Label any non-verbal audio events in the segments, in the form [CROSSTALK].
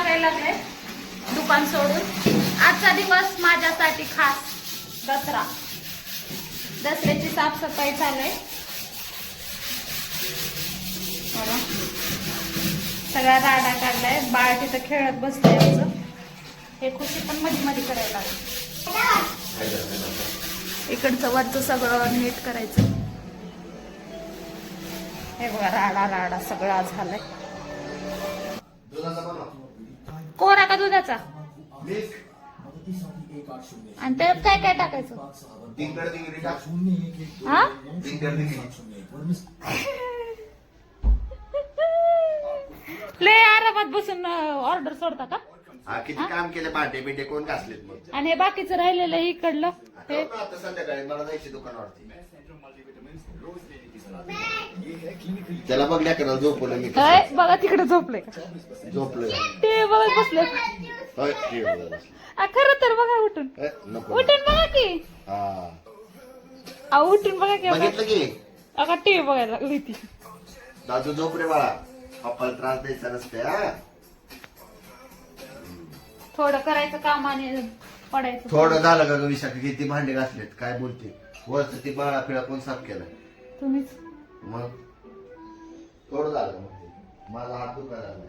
लागायला लागले दुकान सोडून. आजचा दिवस माझ्यासाठी खास दसरा. दसऱ्याची साफसफाई चालू आहे. सगळा राडा काढलाय. बाळ तिथं खेळत बसलंय आमचं. हे खुशी पण मध्ये मधी करायला लागली. इकडचं वरचं सगळं नीट करायचं. हे बघा राडा राडा सगळा झालाय. दुधाचा कोरा का दुधाचा? आणि त्यात काय काय टाकायचं? हा? लय आरामात बसून ऑर्डर सोडता का? हा किती काम केले भांडे बिंडे कोण घासलेत मग? आणि हे बाकीचं राहिलेलं हे इकडलं. हे आता आता संध्याकाळी मला जायची दुकानावरती. त्याला बघ लेकराला झोपवलं मी काय? बघा तिकडे झोपले का झोपलोय. ते बघत बसले होय. आ, खरं तर बघा उठून. ए, नको उठून बघा की. हा. आ, उठून बघा की बघितलं की? अगा टीव्ही बघायला लागली ती. दादू झोप रे बाळा. पप्पाला त्रास द्यायचा नसते हा. थोडं करायचं काम आणि पडायचं. थोडं झालं का ग विशाख? किती भांडे घासलेत? काय बोलते? वरच ती बाळा पिळा कोण साफ केलाय तुम्हीच. मग? थोडं झालं मग. माझा हात दुखायला लागलाय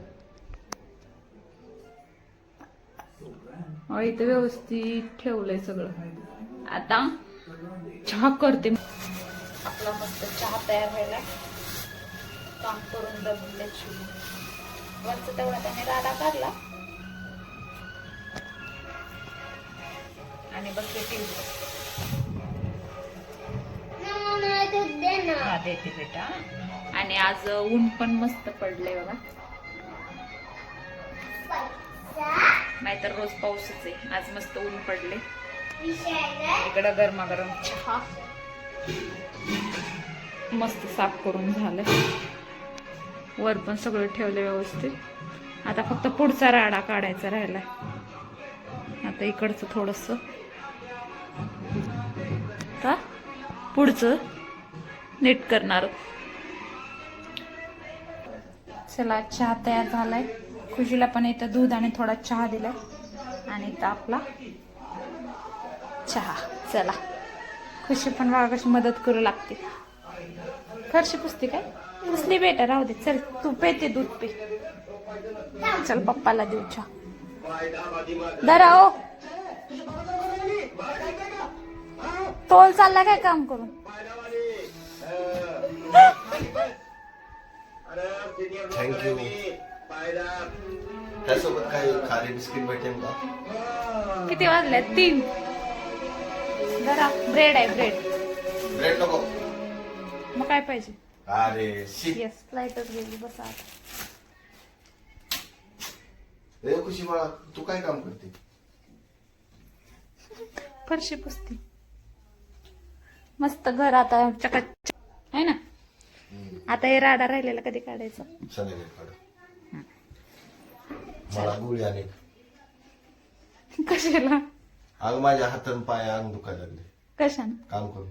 अहो, इथं व्यवस्थित ठेवलंय सगळं. आता चहा करते. आपला मस्त चहा तयार व्हायला. काम करून दमले वरच तेवढा त्याने राडा काढला. आणि बसले टीव्ही देते बेटा. आणि आज ऊन पण मस्त पडले बघा. नाहीतर रोज पाऊसच आहे. आज मस्त ऊन पडले इकडं गरमागरम चहा. मस्त साफ करून झालं. वर पण सगळं ठेवलं व्यवस्थित. आता फक्त पुढचा राडा काढायचा राहिला आता इकडचं थोडस. का? पुढचं. नीट करणार. चला चहा तयार झालाय. खुशीला पण इथं दूध आणि थोडा चहा दिलाय. आणि इथं आपला चहा. चला. खुशी पण बघा कशी मदत करू लागते. फरशी पुसते काय? पुसली बेटा राहू दे. चल तू पेते दूध पे. चल पप्पाला देऊ चहा. दरा ओ तोल चालला काय काम करून? [LAUGHS] थँक्यू त्यासोबत काही खारी बिस्किट भेटेल का? किती वाजले तीन. जरा ब्रेड आहे ब्रेड ब्रेड नको. मग काय पाहिजे? अरे शी. येस फ्लाईटच गेली बस आता. ए खुशी बाळा तू काय काम करते? फरशी पुसती. मस्त घर आता चकाचक. आहे ना? आता हे राडा राहिलेला कधी काढायचं? संध्याकाळी काढ. मला गोळी आणि कशाला? अंग माझ्या हातान पाय अंग दुखायला लागले. कशाने? काम करून.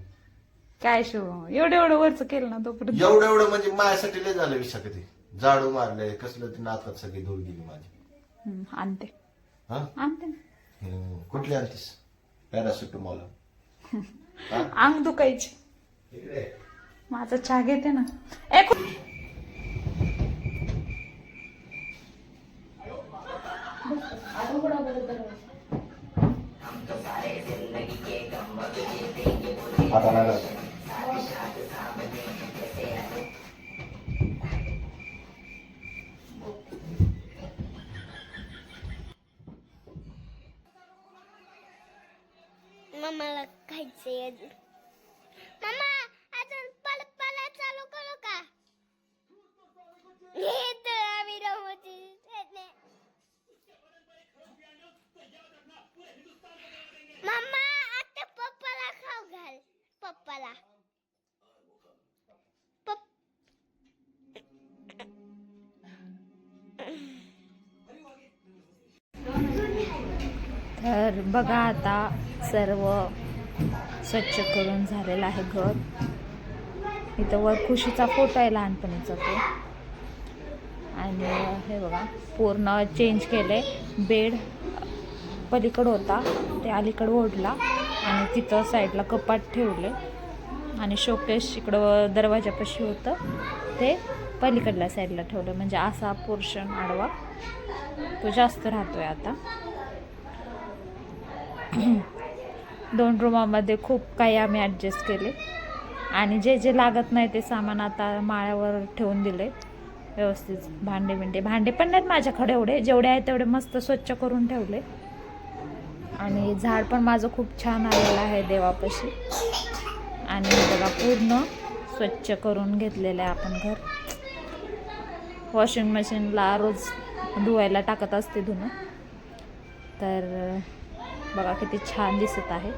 काय शो? एवढं एवढं वरच केलं ना तोपर्यंत. एवढं एवढं म्हणजे माझ्यासाठी लय झालं विषय कधी झाडू मारले कसलं ते नाकात सगळी धूळ गेली माझी. आणते. हा? आणते ना. हम्म, कुठली आणतीस? पॅरासिटमॉल? [LAUGHS] अंग दुखायची. इकडे. माझा चहा घेते ना. ए खु- आता नाही लागत. मम्माला खायचंय अजून. तर बघा आता सर्व स्वच्छ करून झालेलं आहे घर. इथं वर खुशीचा फोटो आहे लहानपणीचा तो. आणि हे बघा पूर्ण चेंज केले बेड पलीकडं होता ते अलीकडं ओढला आणि तिथं साईडला कपाट ठेवले. आणि शोकेश इकडं दरवाजापाशी होतं. ते पलीकडल्या साईडला ठेवलं. म्हणजे असा पोर्शन आडवा तो जास्त राहतो आहे आता. [CLEARS THROAT] दोन रूमामध्ये खूप काही आम्ही ॲडजस्ट केले. आणि जे जे लागत नाही ते सामान आता माळ्यावर ठेवून दिले. व्यवस्थित भांडे बिंडे. भांडे पण नाहीत माझ्याकडे एवढे. जेवढे आहेत तेवढे मस्त स्वच्छ करून ठेवले. आणि झाड पण माझं खूप छान आलेलं आहे देवापाशी. आणि हे बघा पूर्ण स्वच्छ करून घेतलेलं आहे आपण घर. वॉशिंग मशीनला रोज धुवायला टाकत असते धुणं. तर बघा किती छान दिसत आहे.